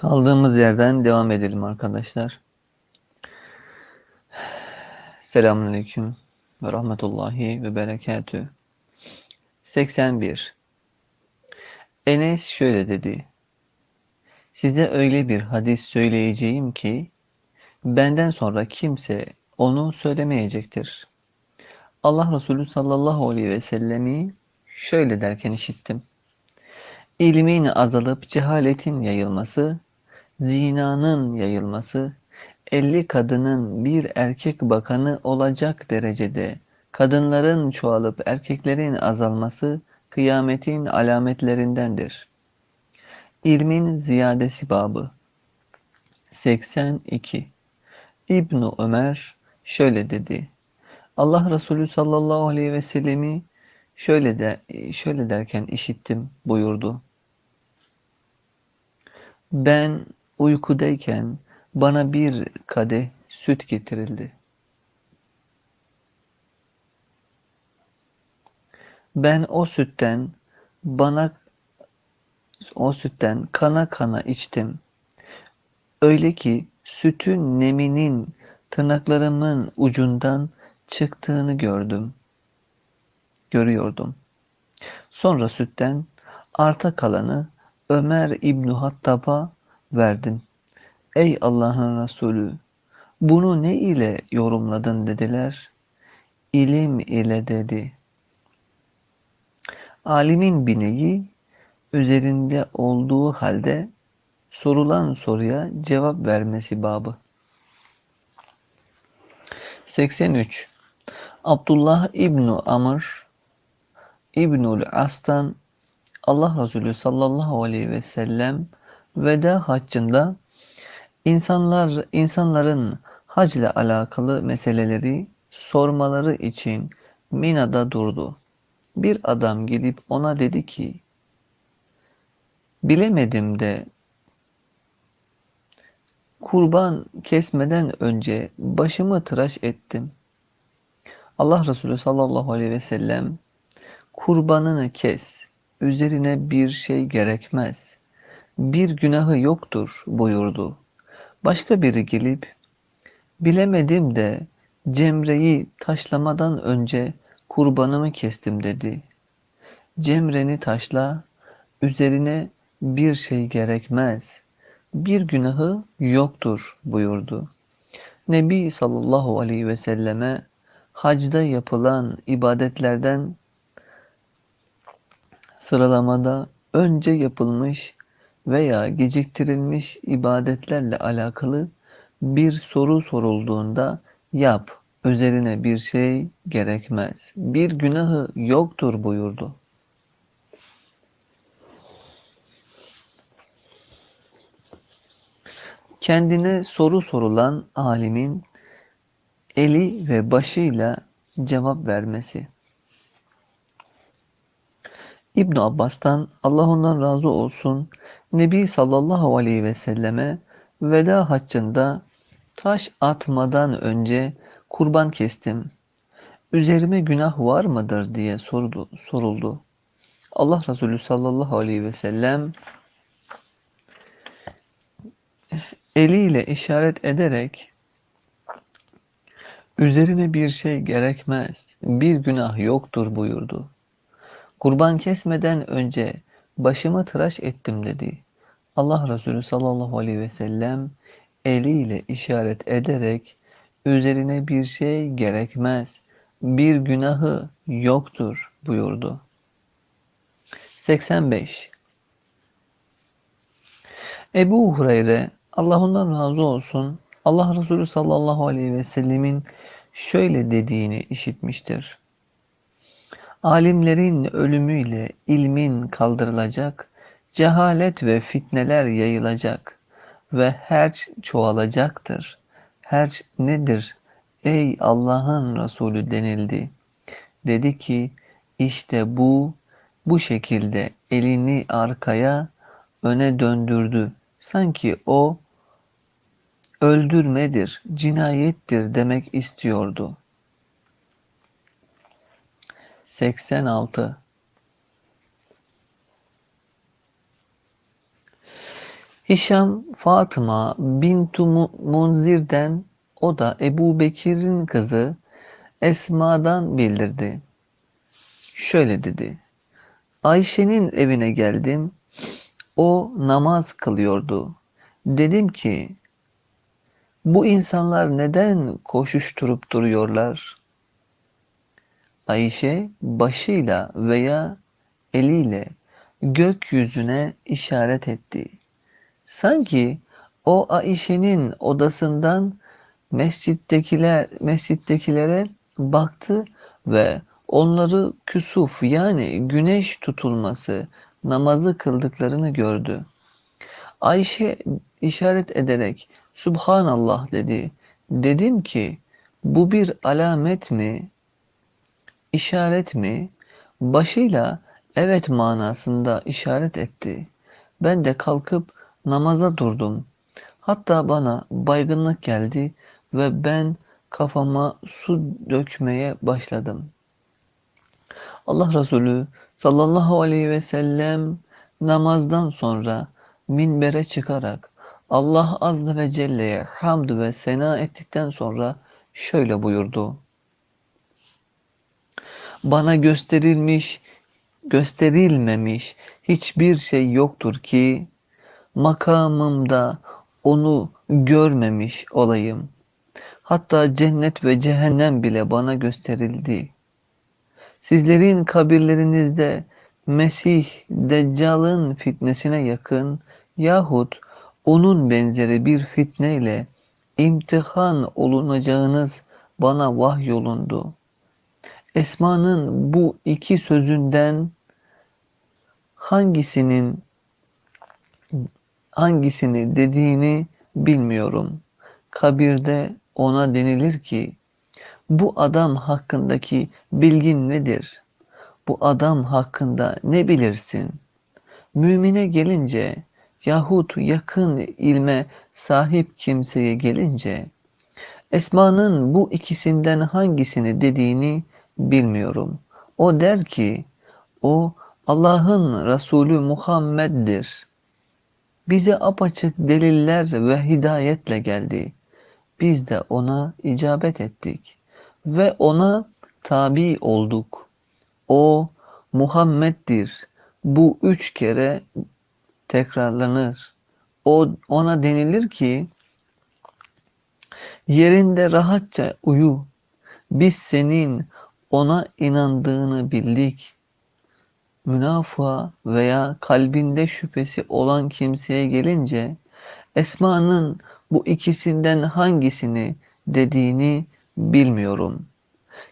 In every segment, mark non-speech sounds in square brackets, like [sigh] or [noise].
Kaldığımız yerden devam edelim arkadaşlar. Selamünaleyküm ve rahmetullahi ve berekatü. 81. Enes şöyle dedi. Size öyle bir hadis söyleyeceğim ki benden sonra kimse onu söylemeyecektir. Allah Resulü sallallahu aleyhi ve sellemi şöyle derken işittim. İlmin azalıp cehaletin yayılması, zinanın yayılması, elli kadının bir erkek bakanı olacak derecede kadınların çoğalıp erkeklerin azalması kıyametin alametlerindendir. İlmin ziyadesi babı 82 İbn Ömer şöyle dedi. Allah Resulü sallallahu aleyhi ve sellemi şöyle de şöyle derken işittim buyurdu. Ben uykudayken bana bir kadeh süt getirildi. Ben o sütten bana o sütten kana kana içtim. Öyle ki sütün neminin tırnaklarımın ucundan çıktığını gördüm. Görüyordum. Sonra sütten arta kalanı Ömer İbni Hattab'a verdim. Ey Allah'ın Resulü! Bunu ne ile yorumladın dediler. İlim ile dedi. Alimin bineği üzerinde olduğu halde sorulan soruya cevap vermesi babı. 83. Abdullah İbnu Amr İbnül As'tan Allah Resulü sallallahu aleyhi ve sellem veda haccında insanlar insanların hac ile alakalı meseleleri sormaları için Mina'da durdu. Bir adam gelip ona dedi ki bilemedim de kurban kesmeden önce başımı tıraş ettim. Allah Resulü sallallahu aleyhi ve sellem kurbanını kes üzerine bir şey gerekmez. Bir günahı yoktur buyurdu. Başka biri gelip bilemedim de Cemre'yi taşlamadan önce kurbanımı kestim dedi. Cemreni taşla, üzerine bir şey gerekmez. Bir günahı yoktur buyurdu. Nebi sallallahu aleyhi ve selleme hacda yapılan ibadetlerden sıralamada önce yapılmış veya geciktirilmiş ibadetlerle alakalı bir soru sorulduğunda yap, üzerine bir şey gerekmez. Bir günahı yoktur buyurdu. Kendine soru sorulan alimin eli ve başıyla cevap vermesi. İbn Abbas'tan Allah ondan razı olsun Nebi sallallahu aleyhi ve selleme veda haccında taş atmadan önce kurban kestim. Üzerime günah var mıdır diye sordu, soruldu. Allah Resulü sallallahu aleyhi ve sellem eliyle işaret ederek üzerine bir şey gerekmez, bir günah yoktur buyurdu. Kurban kesmeden önce başımı tıraş ettim dedi. Allah Resulü sallallahu aleyhi ve sellem eliyle işaret ederek üzerine bir şey gerekmez, bir günahı yoktur buyurdu. 85. Ebu Hureyre Allah ondan razı olsun Allah Resulü sallallahu aleyhi ve sellemin şöyle dediğini işitmiştir. Alimlerin ölümüyle ilmin kaldırılacak, cehalet ve fitneler yayılacak ve herç çoğalacaktır. Herç nedir? Ey Allah'ın Resulü denildi. Dedi ki, işte bu, bu şekilde elini arkaya, öne döndürdü. Sanki o öldürmedir, cinayettir demek istiyordu. 86 Hişam Fatıma bintu Munzir'den o da Ebu Bekir'in kızı Esma'dan bildirdi. Şöyle dedi. Ayşe'nin evine geldim. O namaz kılıyordu. Dedim ki bu insanlar neden koşuşturup duruyorlar? Ayşe başıyla veya eliyle gökyüzüne işaret etti. Sanki o Ayşe'nin odasından mescittekiler, mescittekilere baktı ve onları küsuf yani güneş tutulması namazı kıldıklarını gördü. Ayşe işaret ederek Subhanallah dedi. Dedim ki bu bir alamet mi? İşaret mi? Başıyla evet manasında işaret etti. Ben de kalkıp namaza durdum. Hatta bana baygınlık geldi ve ben kafama su dökmeye başladım. Allah Resulü sallallahu aleyhi ve sellem namazdan sonra minbere çıkarak Allah azze ve celle'ye hamd ve sena ettikten sonra şöyle buyurdu. Bana gösterilmiş, gösterilmemiş hiçbir şey yoktur ki makamımda onu görmemiş olayım. Hatta cennet ve cehennem bile bana gösterildi. Sizlerin kabirlerinizde Mesih, Deccal'ın fitnesine yakın yahut onun benzeri bir fitneyle imtihan olunacağınız bana vahyolundu. Esma'nın bu iki sözünden hangisinin hangisini dediğini bilmiyorum. Kabirde ona denilir ki bu adam hakkındaki bilgin nedir? Bu adam hakkında ne bilirsin? Mümine gelince yahut yakın ilme sahip kimseye gelince Esma'nın bu ikisinden hangisini dediğini bilmiyorum. O der ki o Allah'ın Resulü Muhammed'dir. Bize apaçık deliller ve hidayetle geldi. Biz de ona icabet ettik ve ona tabi olduk. O Muhammed'dir. Bu üç kere tekrarlanır. O ona denilir ki yerinde rahatça uyu. Biz senin ona inandığını bildik. Münafığa veya kalbinde şüphesi olan kimseye gelince Esma'nın bu ikisinden hangisini dediğini bilmiyorum.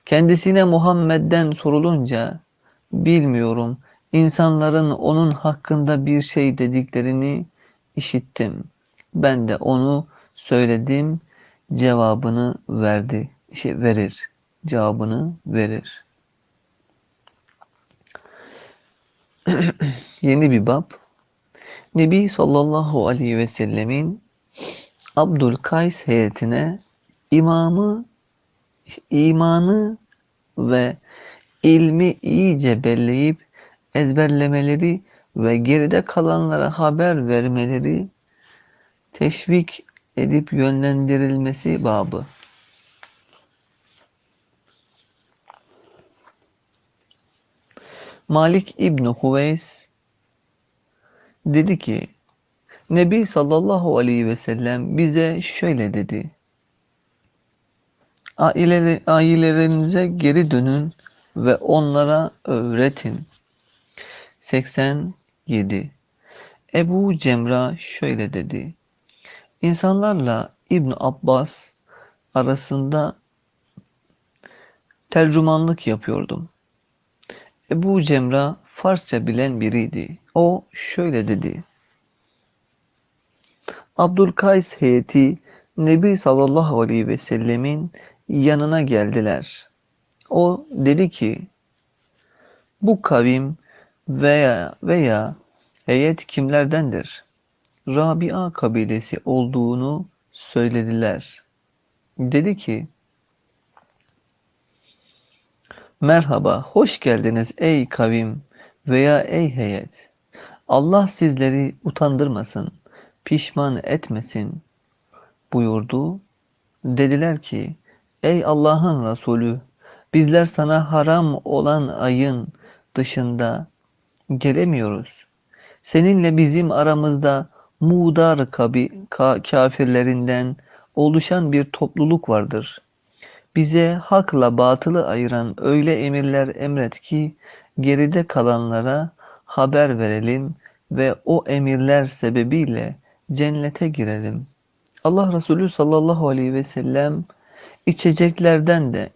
Kendisine Muhammed'den sorulunca bilmiyorum İnsanların onun hakkında bir şey dediklerini işittim. Ben de onu söyledim, cevabını verdi. Şey verir. Cevabını verir. [clears throat] Yeni bir bab. Nebi sallallahu aleyhi ve sellemin Abdülkays heyetine imamı, imanı ve ilmi iyice belleyip ezberlemeleri ve geride kalanlara haber vermeleri teşvik edip yönlendirilmesi babı. Malik İbni Huveys dedi ki Nebi sallallahu aleyhi ve sellem bize şöyle dedi. Ailelerinize geri dönün ve onlara öğretin. 87 Ebu Cemra şöyle dedi. İnsanlarla İbn Abbas arasında tercümanlık yapıyordum. Ebu Cemra Farsça bilen biriydi. O şöyle dedi. Abdülkays heyeti Nebi sallallahu aleyhi ve sellemin yanına geldiler. O dedi ki bu kavim veya veya heyet kimlerdendir? Rabia kabilesi olduğunu söylediler. Dedi ki, Merhaba, hoş geldiniz ey kavim veya ey heyet. Allah sizleri utandırmasın. pişman etmesin buyurdu. Dediler ki ey Allah'ın Resulü bizler sana haram olan ayın dışında gelemiyoruz. Seninle bizim aramızda mudar kabi, ka, kafirlerinden oluşan bir topluluk vardır. Bize hakla batılı ayıran öyle emirler emret ki geride kalanlara haber verelim ve o emirler sebebiyle cennete girelim. Allah Resulü sallallahu aleyhi ve sellem içeceklerden de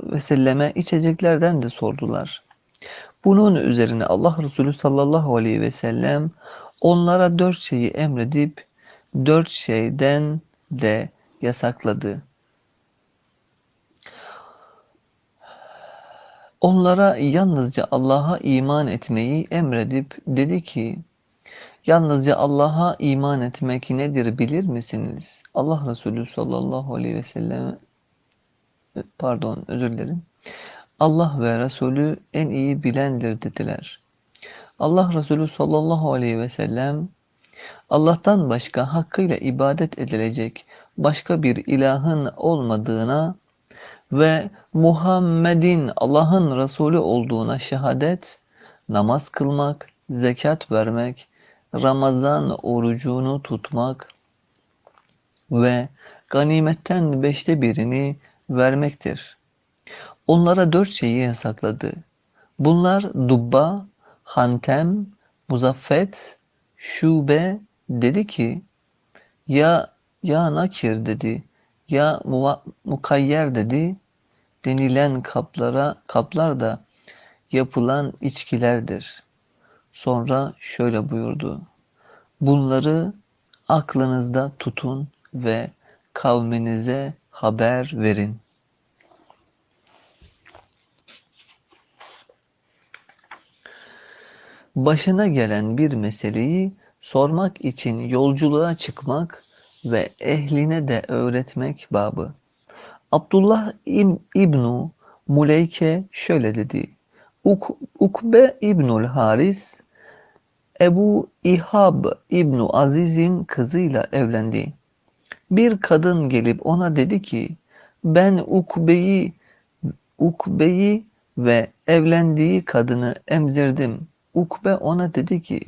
ve selleme içeceklerden de sordular. Bunun üzerine Allah Resulü sallallahu aleyhi ve sellem onlara dört şeyi emredip dört şeyden de yasakladı. Onlara yalnızca Allah'a iman etmeyi emredip dedi ki yalnızca Allah'a iman etmek nedir bilir misiniz? Allah Resulü sallallahu aleyhi ve sellem pardon özür dilerim. Allah ve Resulü en iyi bilendir dediler. Allah Resulü sallallahu aleyhi ve sellem Allah'tan başka hakkıyla ibadet edilecek başka bir ilahın olmadığına ve Muhammed'in Allah'ın Resulü olduğuna şehadet, namaz kılmak, zekat vermek, Ramazan orucunu tutmak ve ganimetten beşte birini vermektir. Onlara dört şeyi yasakladı. Bunlar dubba, hantem, muzaffet, şube dedi ki ya ya nakir dedi ya mukayyer dedi denilen kaplara kaplar da yapılan içkilerdir. Sonra şöyle buyurdu. Bunları aklınızda tutun ve kavminize haber verin. Başına gelen bir meseleyi sormak için yolculuğa çıkmak ve ehline de öğretmek babı. Abdullah İbnu Muleyke şöyle dedi. Uk, Ukbe İbnül Haris Ebu İhab İbnu Aziz'in kızıyla evlendi. Bir kadın gelip ona dedi ki ben Ukbe'yi Ukbe'yi ve evlendiği kadını emzirdim. Ukbe ona dedi ki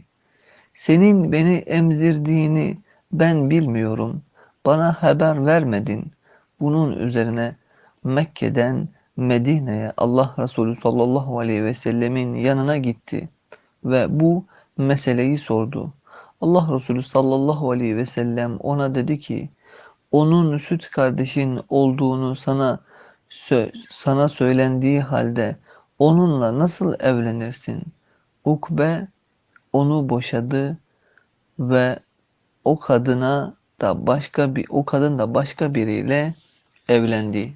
senin beni emzirdiğini ben bilmiyorum. Bana haber vermedin. Bunun üzerine Mekke'den Medine'ye Allah Resulü sallallahu aleyhi ve sellemin yanına gitti ve bu meseleyi sordu. Allah Resulü sallallahu aleyhi ve sellem ona dedi ki onun süt kardeşin olduğunu sana sana söylendiği halde onunla nasıl evlenirsin? Ukbe onu boşadı ve o kadına da başka bir o kadın da başka biriyle evlendi.